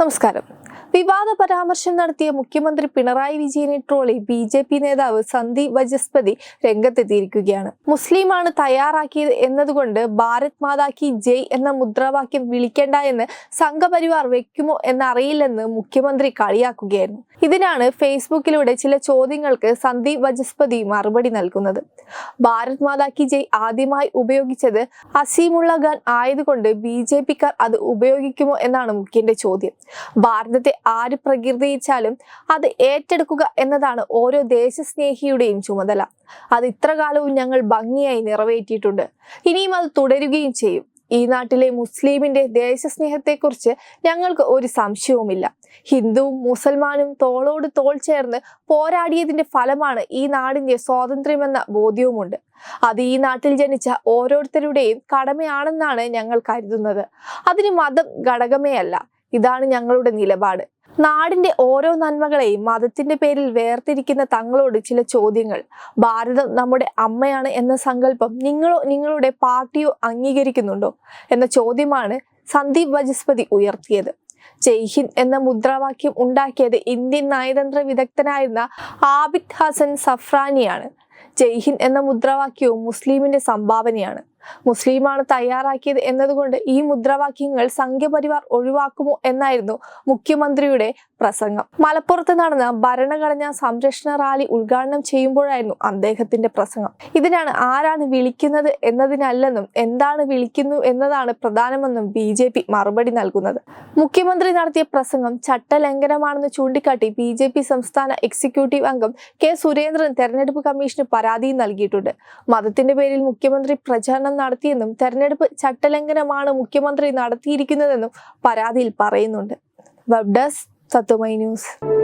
നമസ്കാരം വിവാദ പരാമർശം നടത്തിയ മുഖ്യമന്ത്രി പിണറായി വിജയനെ ട്രോളി ബി ജെ പി നേതാവ് സന്ദീപ് വജസ്പതി രംഗത്തെത്തിയിരിക്കുകയാണ്. മുസ്ലിമാണ് തയ്യാറാക്കിയത് എന്നതുകൊണ്ട് ഭാരത് മാതാ കി ജയ് എന്ന മുദ്രാവാക്യം വിളിക്കേണ്ട എന്ന് സംഘപരിവാർ വെക്കുമോ എന്നറിയില്ലെന്ന് മുഖ്യമന്ത്രി കളിയാക്കുകയായിരുന്നു. ഇതിനാണ് ഫേസ്ബുക്കിലൂടെ ചില ചോദ്യങ്ങൾക്ക് സന്ദീപ് വജസ്പതി മറുപടി നൽകുന്നത്. ഭാരത് മാതാ കി ജയ് ആദ്യമായി ഉപയോഗിച്ചത് അസീമുള്ള ഖാൻ ആയതുകൊണ്ട് ബി ജെ പിക്കാർ അത് ഉപയോഗിക്കുമോ എന്നാണ് മുഖ്യന്റെ ചോദ്യം. ഭാരതത്തെ ആര് പ്രകീർത്തിച്ചാലും അത് ഏറ്റെടുക്കുക എന്നതാണ് ഓരോ ദേശസ്നേഹിയുടെയും ചുമതല. അത് ഇത്ര കാലവും ഞങ്ങൾ ഭംഗിയായി നിറവേറ്റിയിട്ടുണ്ട്. ഇനിയും അത് തുടരുകയും ചെയ്യും. ഈ നാട്ടിലെ മുസ്ലിമിന്റെ ദേശസ്നേഹത്തെക്കുറിച്ച് ഞങ്ങൾക്ക് ഒരു സംശയവുമില്ല. ഹിന്ദുവും മുസൽമാനും തോളോട് തോൾ ചേർന്ന് പോരാടിയതിന്റെ ഫലമാണ് ഈ നാടിന്റെ സ്വാതന്ത്ര്യമെന്ന ബോധ്യവുമുണ്ട്. അത് ഈ നാട്ടിൽ ജനിച്ച ഓരോരുത്തരുടെയും കടമയാണെന്നാണ് ഞങ്ങൾ കരുതുന്നത്. അതിന് മതം ഘടകമേ അല്ല ഇതാണ് ഞങ്ങളുടെ നിലപാട്. നാടിന്റെ ഓരോ നന്മകളെയും മതത്തിന്റെ പേരിൽ വേർതിരിക്കുന്ന തങ്ങളോട് ചില ചോദ്യങ്ങൾ. ഭാരതം നമ്മുടെ അമ്മയാണ് എന്ന സങ്കല്പം നിങ്ങളോ നിങ്ങളുടെ പാർട്ടിയോ അംഗീകരിക്കുന്നുണ്ടോ? എന്ന ചോദ്യമാണ് സന്ദീപ് വജസ്പതി ഉയർത്തിയത്. ജയ് ഹിന്ദ് എന്ന മുദ്രാവാക്യം ഉണ്ടാക്കിയത് ഇന്ത്യൻ നയതന്ത്ര വിദഗ്ധനായിരുന്ന ആബിദ് ഹസൻ സഫ്രാനിയാണ്. ജയ് ഹിന്ദ് എന്ന മുദ്രാവാക്യവും മുസ്ലിമിന്റെ സംഭാവനയാണ്. മുസ്ലിമാണ് തയ്യാറാക്കിയത് എന്നതുകൊണ്ട് ഈ മുദ്രാവാക്യങ്ങൾ സംഘപരിവാർ ഒഴിവാക്കുമോ എന്നായിരുന്നു മുഖ്യമന്ത്രിയുടെ പ്രസംഗം. മലപ്പുറത്ത് നടന്ന ഭരണഘടന സംരക്ഷണ റാലി ഉദ്ഘാടനം ചെയ്യുമ്പോഴായിരുന്നു അദ്ദേഹത്തിന്റെ പ്രസംഗം. ഇതിനാണ് ആരാണ് വിളിക്കുന്നത് എന്നതിനല്ലെന്നും എന്താണ് വിളിക്കുന്നു എന്നതാണ് പ്രധാനമെന്നും ബി ജെ പി മറുപടി നൽകുന്നത്. മുഖ്യമന്ത്രി നടത്തിയ പ്രസംഗം ചട്ടലംഘനമാണെന്ന് ചൂണ്ടിക്കാട്ടി ബി ജെ പി സംസ്ഥാന എക്സിക്യൂട്ടീവ് അംഗം കെ സുരേന്ദ്രൻ തെരഞ്ഞെടുപ്പ് കമ്മീഷന് പരാതിയും നൽകിയിട്ടുണ്ട്. മതത്തിന്റെ പേരിൽ മുഖ്യമന്ത്രി പ്രചാരണം നടത്തിയെന്നും തെരഞ്ഞെടുപ്പ് ചട്ടലംഘനമാണ് മുഖ്യമന്ത്രി നടത്തിയിരിക്കുന്നതെന്നും പരാതിയിൽ പറയുന്നുണ്ട്. വെബ് സത്വമൈ ന്യൂസ്.